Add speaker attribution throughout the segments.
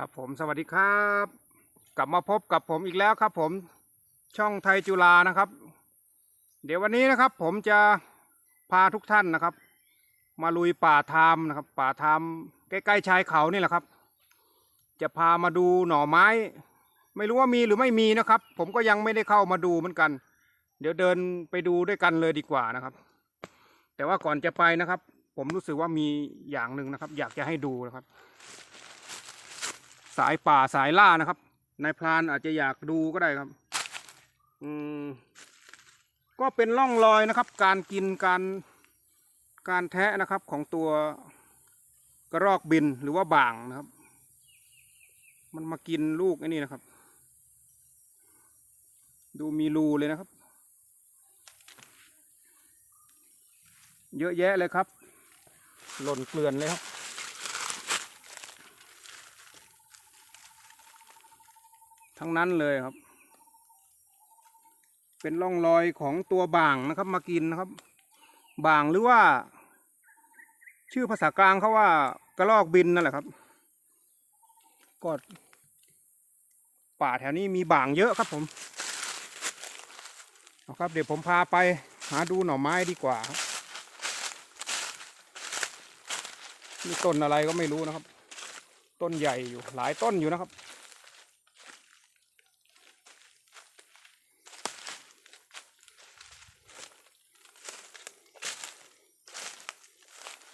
Speaker 1: ครับผมสวัสดีครับ กลับมาพบกับผมอีกแล้วครับ ผมช่องไทยจุฬานะครับ เดี๋ยววันนี้นะครับ ผมจะพาทุกท่านนะครับ มาลุยป่าทามนะครับ ป่าทามใกล้ๆชายเขานี่แหละครับ จะพามาดูหน่อไม้ ไม่รู้ว่ามีหรือไม่มีนะครับ ผมก็ยังไม่ได้เข้ามาดูเหมือนกัน เดี๋ยวเดินไปดูด้วยกันเลยดีกว่านะครับ แต่ว่าก่อนจะไปนะครับ ผมรู้สึกว่ามีอย่างหนึ่งนะครับ อยากจะให้ดูนะครับ สายป่าสายล่านะครับนายพรานอาจจะอยากดูก็ได้ครับ อืมก็เป็นร่องรอยนะครับ การกินการการแทะนะครับของตัวกระรอกบินหรือว่าบ่างนะครับ มันมากินลูกไอ้นี่นะครับ ดูมีรูเลยนะครับ เยอะแยะเลยครับ หล่นเกลื่อนเลยครับ ทั้งนั้นเลยครับ เป็นร่องรอยของตัวบ่างนะครับ มากินนะครับ บ่างหรือว่า ชื่อภาษากลางเขาว่ากระรอกบินนั่นแหละครับก็ป่าแถวนี้มีบ่างเยอะครับผมเอาครับ เดี๋ยวผมพาไปหาดูหน่อไม้ดีกว่าครับนี่ต้นอะไรก็ไม่รู้นะครับ ต้นใหญ่อยู่หลายต้นอยู่นะครับ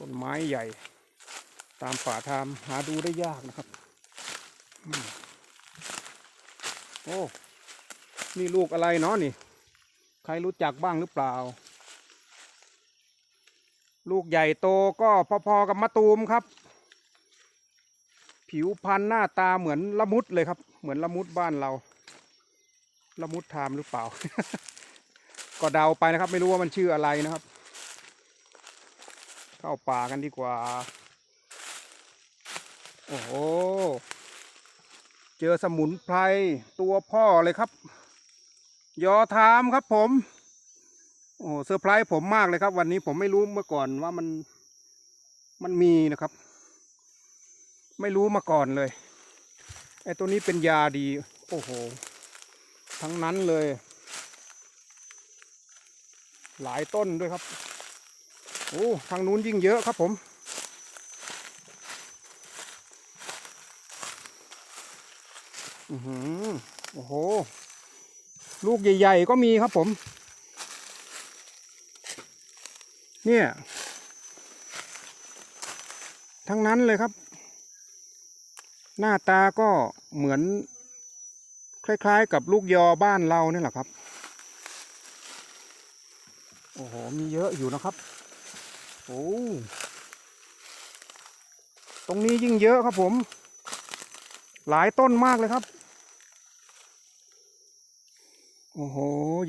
Speaker 1: ต้นไม้ใหญ่ ตามป่าทามหาดูได้ยากนะครับอืมโอ้ นี่ลูกอะไรเนาะนี่ ใครรู้จักบ้างหรือเปล่า ลูกใหญ่โตก็พอๆกับมะตูมครับ ผิวพันธุ์หน้าตาเหมือนละมุดเลยครับ เหมือนละมุดบ้านเรา ละมุดทามหรือเปล่า ก็เดาไปนะครับ ไม่รู้ว่ามันชื่ออะไรนะครับ เข้าป่ากันดีกว่า โอ้โห เจอสมุนไพรตัวพ่อเลยครับ ยอทามครับผม โอ้เซอร์ไพรส์ผมมากเลยครับ วันนี้ผมไม่รู้เมื่อก่อนว่ามันมันมีนะครับ ไม่รู้มาก่อนเลยไอ้ตัวนี้เป็นยาดี โอ้โห ทั้งนั้นเลย หลายต้นด้วยครับ โอ้ทางนู้นยิ่งเยอะครับผม อือหือโอ้โห ลูกใหญ่ๆก็มีครับผม เนี่ย ทั้งนั้นเลยครับ หน้าตาก็เหมือน คล้ายๆ กับลูกยอบ้านเราเนี่ยแหละครับ โอ้โห มีเยอะอยู่นะครับ โอ้ตรงนี้ยิ่งเยอะครับผม หลายต้นมากเลยครับ โอ้โห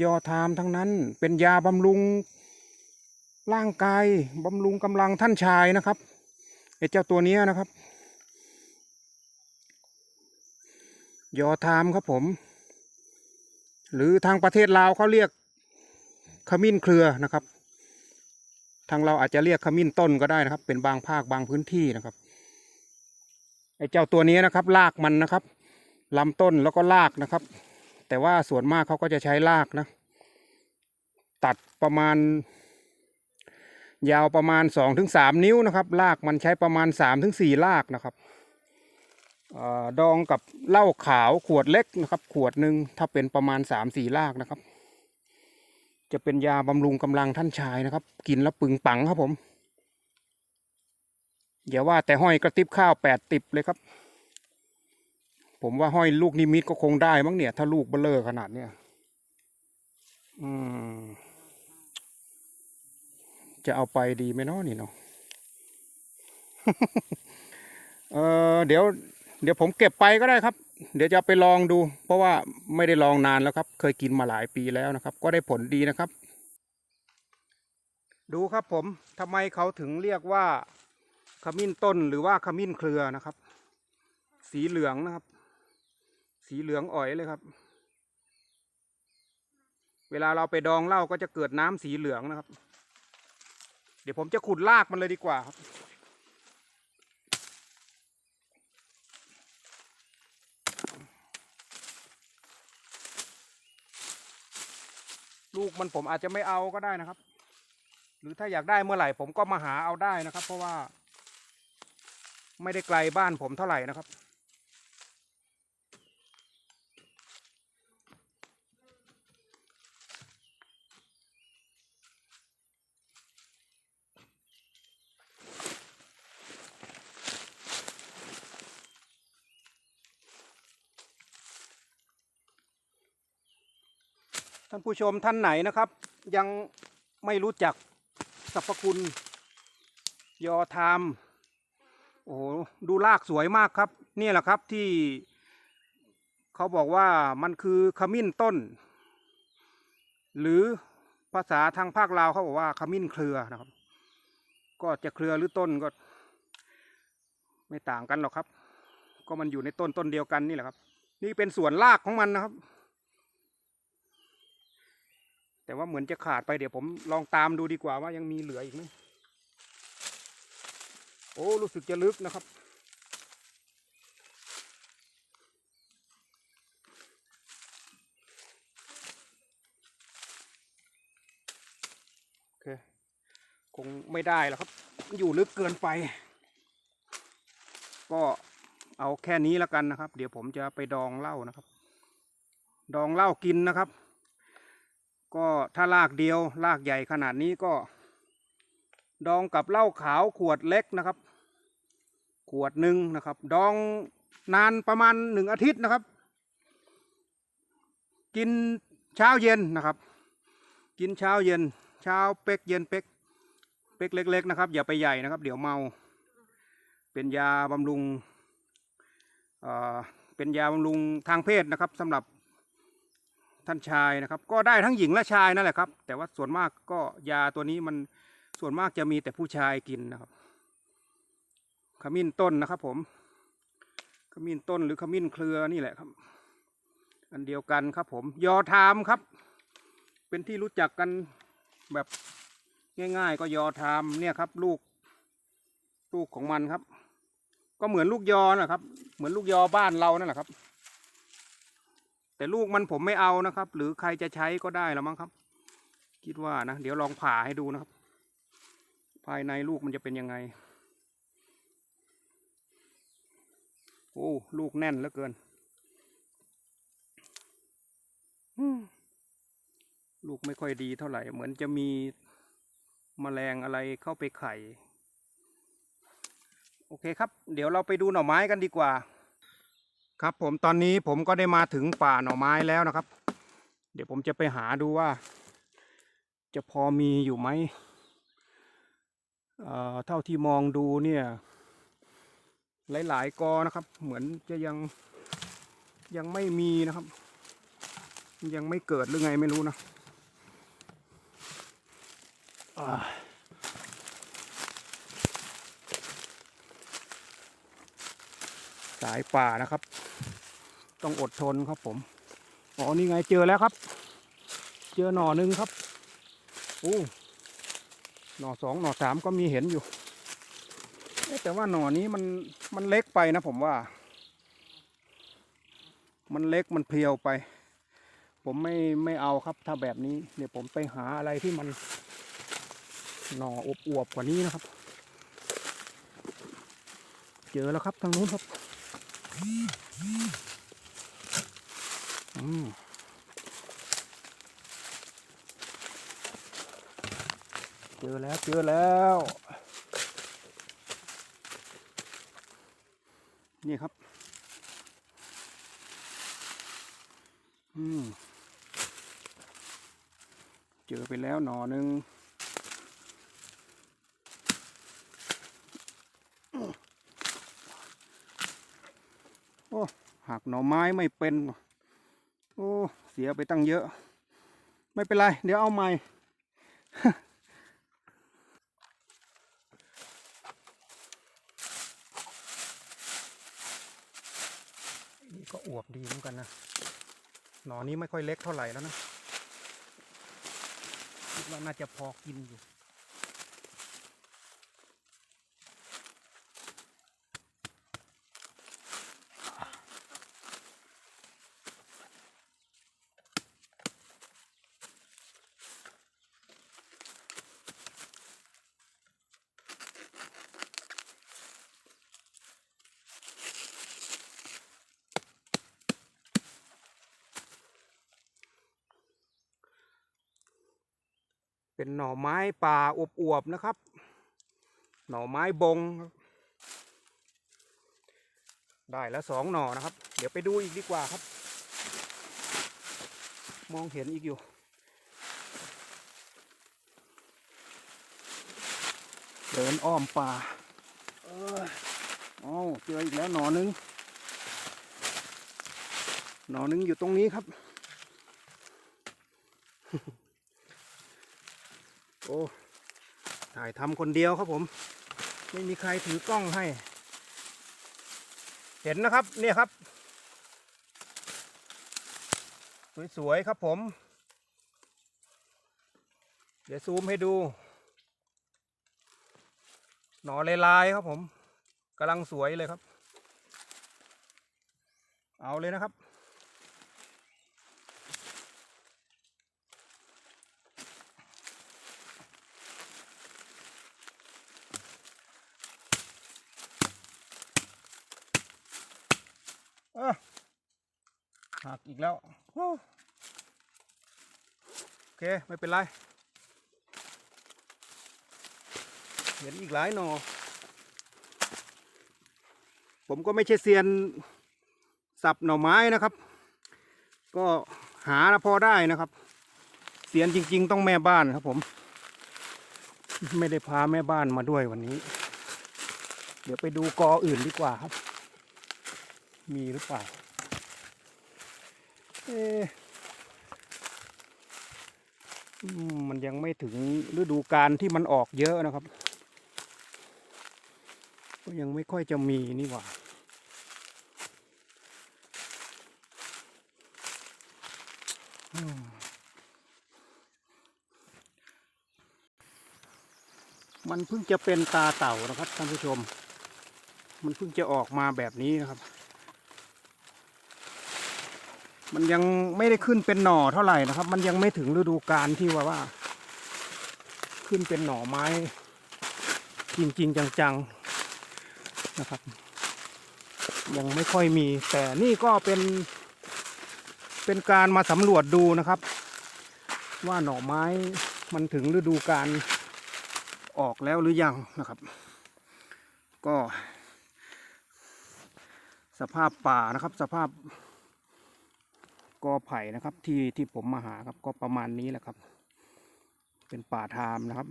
Speaker 1: ยอทามทั้งนั้น เป็นยาบำรุงร่างกายบำรุงกำลังท่านชายนะครับไอ้เจ้าตัวนี้นะครับ ยอทามครับผม หรือทางประเทศลาวเขาเรียกขมิ้นเครือนะครับ ทางเราอาจจะเรียกขมิ้นต้นก็ได้นะครับ เป็นบางภาคบางพื้นที่นะครับไอ้เจ้าตัวนี้นะครับรากมันนะครับลำต้นแล้วก็รากนะครับ แต่ว่าส่วนมากเขาก็จะใช้รากนะ ตัดประมาณ ยาวประมาณสองถึงสามนิ้วนะครับรากมันใช้ประมาณสามถึงสี่รากนะครับอดองกับเหล้าขาวขวดเล็กนะครับ ขวดหนึ่งถ้าเป็นประมาณสามสี่รากนะครับ จะเป็นยาบำรุงกำลังท่านชายนะครับ กินแล้วปึงปังครับผมอย่าว่าแต่ห้อยกระติบข้าวแปดติบเลยครับ ผมว่าห้อยลูกนิมิตก็คงได้มั้งเนี่ย ถ้าลูกเบลเลอร์ขนาดเนี้ยอืม จะเอาไปดีไหมเนาะนี่เนาะเออเดี๋ยว เดี๋ยวผมเก็บไปก็ได้ครับ เดี๋ยวจะไปลองดู เพราะว่าไม่ได้ลองนานแล้วครับ เคยกินมาหลายปีแล้วนะครับ ก็ได้ผลดีนะครับ ดูครับผมทำไมเขาถึงเรียกว่าขมิ้นต้นหรือว่าขมิ้นเครือนะครับ สีเหลืองนะครับ สีเหลืองอ่อยเลยครับ เวลาเราไปดองเหล้าก็จะเกิดน้ำสีเหลืองนะครับ เดี๋ยวผมจะขุดรากมันเลยดีกว่าครับ ลูกมันผมอาจจะไม่เอาก็ได้นะครับ หรือถ้าอยากได้เมื่อไหร่ผมก็มาหาเอาได้นะครับ เพราะว่า ไม่ได้ไกลบ้านผมเท่าไหร่นะครับ ท่านผู้ชมท่านไหนนะครับ ยังไม่รู้จักสรรพคุณ ยอไทามโอ้ดูรากสวยมากครับ นี่แหละครับที่เขาบอกว่ามันคือขมิ้นต้น หรือภาษาทางภาคลาวเขาบอกว่าขมิ้นเครือนะครับ ก็จะเครือหรือต้นก็ ไม่ต่างกันหรอกครับ ก็มันอยู่ในต้นต้นเดียวกันนี่แหละครับ นี่เป็นส่วนรากของมันนะครับ แต่ว่าเหมือนจะขาดไปเดี๋ยวผมลองตามดูดีกว่าว่ายังมีเหลืออีกไหมโอ้รู้สึกจะลึกนะครับ โอเค คงไม่ได้แล้วครับ อยู่ลึกเกินไป ก็เอาแค่นี้แล้วกันนะครับ เดี๋ยวผมจะไปดองเหล้านะครับ ดองเหล้ากินนะครับ ก็ถ้าลากเดียวลากใหญ่ขนาดนี้ก็ ดองกับเหล้าขาวขวดเล็กนะครับ ขวดหนึ่งนะครับ ดองนานประมาณหนึ่งอาทิตย์นะครับ กินเช้าเย็นนะครับ กินเช้าเย็น เช้าเป๊กเย็นเป๊กเป๊กเล็ก ๆ นะครับ อย่าไปใหญ่นะครับ เดี๋ยวเมา เป็นยาบำรุงเเป็นยาบำรุงทางเพศนะครับสำหรับ ท่านชายนะครับ ก็ได้ทั้งหญิงและชายนั่นแหละครับ แต่ว่าส่วนมากก็ยาตัวนี้มันส่วนมากจะมีแต่ผู้ชายกินนะครับ ขมิ้นต้นนะครับ ผม ขมิ้นต้นหรือขมิ้นเครือนี่แหละครับ อันเดียวกันครับ ผม ยอทามครับ เป็นที่รู้จักกันแบบง่ายๆ ก็ยอทามเนี่ยครับ ลูกลูกของมันครับ ก็เหมือนลูกยอนะครับ เหมือนลูกยอบ้านเรานั่นแหละครับ แต่ลูกมันผมไม่เอานะครับ หรือใครจะใช้ก็ได้แล้วมั้งครับ คิดว่านะ เดี๋ยวลองผ่าให้ดูนะครับ ภายในลูกมันจะเป็นยังไง โอ้ลูกแน่นเหลือเกินลูกไม่ค่อยดีเท่าไหร่ เหมือนจะมีแมลงอะไรเข้าไปไข่ โอเคครับ เดี๋ยวเราไปดูหน่อไม้กันดีกว่า ครับผมตอนนี้ผมก็ได้มาถึงป่าหน่อไม้แล้วนะครับ เดี๋ยวผมจะไปหาดูว่า จะพอมีอยู่ไหมเอ่อเท่าที่มองดูเนี่ย หลาย ๆกอนะครับ เหมือนจะยังยังไม่มีนะครับ ยังไม่เกิดหรือไงไม่รู้นะสายป่านะครับ ต้องอดทนครับผมอ๋อนี่ไงเจอแล้วครับ เจอหน่อหนึ่งครับโอ้หน่อสองหน่อสามก็มีเห็นอยู่แต่ว่าหน่อนี้มันมันเล็กไปนะผมว่า มันเล็กมันเพียวไป ผมไม่ไม่เอาครับถ้าแบบนี้เดี๋ยวผมไปหาอะไรที่มันหน่ออวบกว่านี้นะครับ เจอแล้วครับทางนู้นครับ เจอแล้วเจอแล้ว นี่ครับ อืม เจอไปแล้วหน่อหนึ่งโอ้หักหน่อไม้ไม่เป็นว่ะ โอ้ เสียไปตั้งเยอะ ไม่เป็นไร เดี๋ยวเอาใหม่ นี่ก็อวบดีเหมือนกันนะ หนอนี้ไม่ค่อยเล็กเท่าไหร่แล้วนะ คิดว่าน่าจะพอกินอยู่ เป็นหน่อไม้ป่าอวบๆนะครับ หน่อไม้บง ได้แล้วสองหน่อนะครับ เดี๋ยวไปดูอีกดีกว่าครับ มองเห็นอีกอยู่เดินอ้อมป่า เอออ๋อเจออีกแล้วหน่อนึง หน่อนึงอยู่ตรงนี้ครับ โอ้ถ่ายทำคนเดียวครับผม ไม่มีใครถือกล้องให้ เห็นนะครับเนี่ยครับ สวยๆครับผม เดี๋ยวซูมให้ดู หน่อลายๆครับผมกำลังสวยเลยครับ เอาเลยนะครับ อีกแล้วโอเค ไม่เป็นไร เห็นอีกหลายหนอ ผมก็ไม่ใช่เซียนสับหน่อไม้นะครับ ก็หาพอได้นะครับเซียนจริง ๆ ต้องแม่บ้านครับผม ไม่ได้พาแม่บ้านมาด้วยวันนี้ เดี๋ยวไปดูกออื่นดีกว่าครับ มีหรือเปล่า เอมันยังไม่ถึงฤดูการที่มันออกเยอะนะครับ ก็ยังไม่ค่อยจะมีนี่หว่าอมันเพิ่งจะเป็นตาเต่านะครับท่านผู้ชม มันเพิ่งจะออกมาแบบนี้นะครับ มันยังไม่ได้ขึ้นเป็นหน่อเท่าไหร่นะครับ มันยังไม่ถึงฤดูกาลที่ว่าว่า ขึ้นเป็นหน่อไม้จริงๆจังๆนะครับ ยังไม่ค่อยมี แต่นี่ก็เป็น เป็นการมาสำรวจดูนะครับ ว่าหน่อไม้มันถึงฤดูกาลออกแล้วหรือยังนะครับ ก็ สภาพป่านะครับ สภาพ กอไผ่นะครับ ที่ที่ผมมาหาครับก็ประมาณนี้แหละครับ เป็นป่าทามนะครับ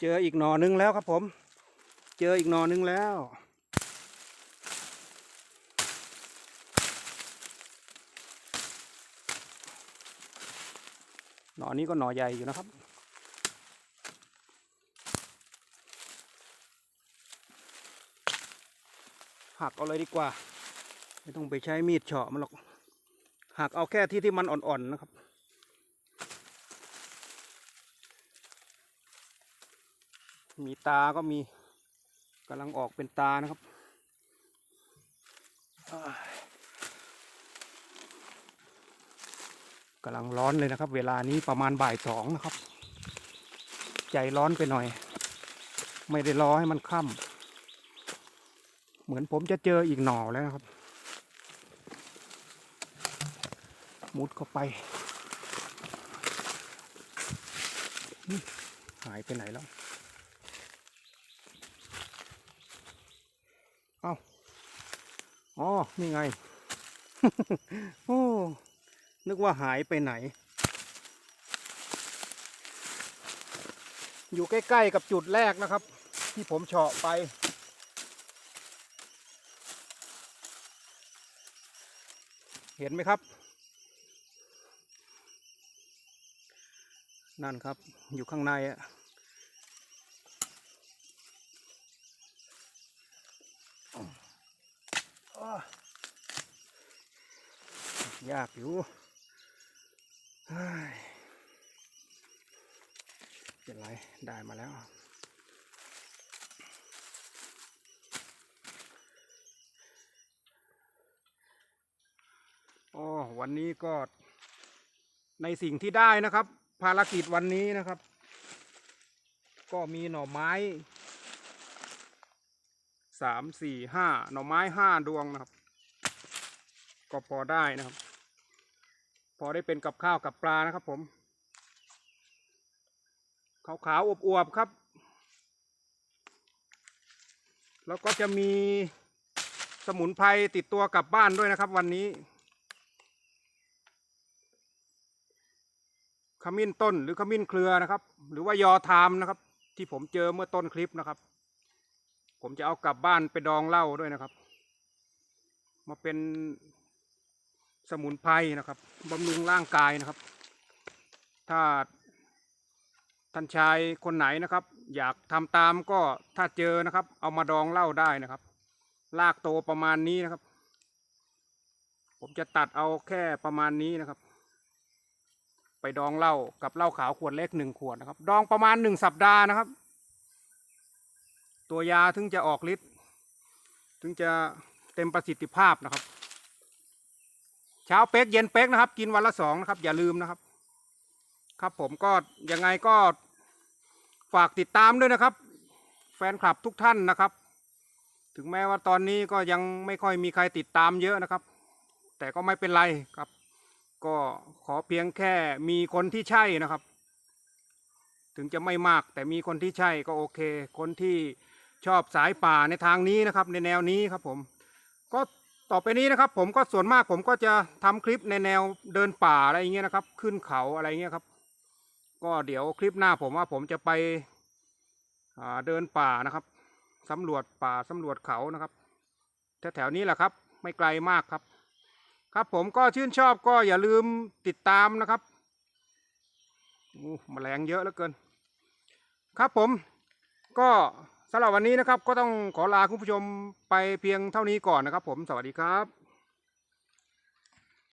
Speaker 1: เจออีกหน่อนึงแล้วครับผม เจออีกหน่อนึงแล้วหน่อนี้ก็หน่อใหญ่อยู่นะครับ หักเอาเลยดีกว่า ไม่ต้องไปใช้มีดเฉาะมันหรอกหักเอาแค่ที่ที่มันอ่อนๆนะครับ มีตาก็มีกำลังออกเป็นตานะครับกำลังร้อนเลยนะครับ เวลานี้ประมาณบ่ายสองนะครับ ใจร้อนไปหน่อย ไม่ได้รอให้มันค่ำเหมือนผมจะเจออีกหน่อแล้วนะครับ มุดเข้าไป หายไปไหนแล้ว เอ้า อ๋อ นี่ไง โอ้ นึกว่าหายไปไหน อยู่ใกล้ ๆ กับจุดแรกนะครับ ที่ผมเฉาะไปเห็นไหมครับ นั่นครับ อยู่ข้างในอะยากอยู่เฮ้ยเป็นไร ได้มาแล้วอ๋อวันนี้ก็ในสิ่งที่ได้นะครับ ภารกิจวันนี้นะครับ ก็มีหน่อไม้สามสี่ห้าหน่อไม้ห้าดวงนะครับ ก็พอได้นะครับ พอได้เป็นกับข้าวกับปลานะครับผมขาวขาวๆอวบๆครับ แล้วก็จะมีสมุนไพรติดตัวกลับบ้านด้วยนะครับวันนี้ ขมิ้นต้นหรือขมิ้นเครือนะครับ หรือว่ายอทามนะครับ ที่ผมเจอเมื่อต้นคลิปนะครับ ผมจะเอากลับบ้านไปดองเหล้าด้วยนะครับ มาเป็นสมุนไพรนะครับบำรุงร่างกายนะครับ ถ้าท่านชายคนไหนนะครับ อยากทำตามก็ถ้าเจอนะครับ เอามาดองเหล้าได้นะครับ ลากโตประมาณนี้นะครับ ผมจะตัดเอาแค่ประมาณนี้นะครับ ไปดองเหล้ากับเหล้าขาวขวดเล็กหนึ่งขวดนะครับ ดองประมาณหนึ่งสัปดาห์นะครับ ตัวยาถึงจะออกฤทธิ์ถึงจะเต็มประสิทธิภาพนะครับ เช้าเป๊กเย็นเป๊กนะครับ กินวันละสองนะครับ อย่าลืมนะครับ ครับผมก็ยังไงก็ฝากติดตามด้วยนะครับ แฟนคลับทุกท่านนะครับ ถึงแม้ว่าตอนนี้ก็ยังไม่ค่อยมีใครติดตามเยอะนะครับ แต่ก็ไม่เป็นไรครับ ก็ขอเพียงแค่มีคนที่ใช่นะครับ ถึงจะไม่มากแต่มีคนที่ใช่ก็โอเค คนที่ชอบสายป่าในทางนี้นะครับ ในแนวนี้ครับผมก็ต่อไปนี้นะครับ ผมก็ส่วนมากผมก็จะทำคลิปในแนวเดินป่าอะไรเงี้ยนะครับ ขึ้นเขาอะไรเงี้ยครับ ก็เดี๋ยวคลิปหน้าผมว่าผมจะไปเดินป่านะครับสำรวจป่าสำรวจเขานะครับแถวๆนี้แหละครับ ไม่ไกลมากครับ ครับผมก็ชื่นชอบก็อย่าลืมติดตามนะครับอู้แมลงเยอะเหลือเกิน ครับผมก็สำหรับวันนี้นะครับ ก็ต้องขอลาคุณผู้ชมไปเพียงเท่านี้ก่อนนะครับ ผมสวัสดีครับ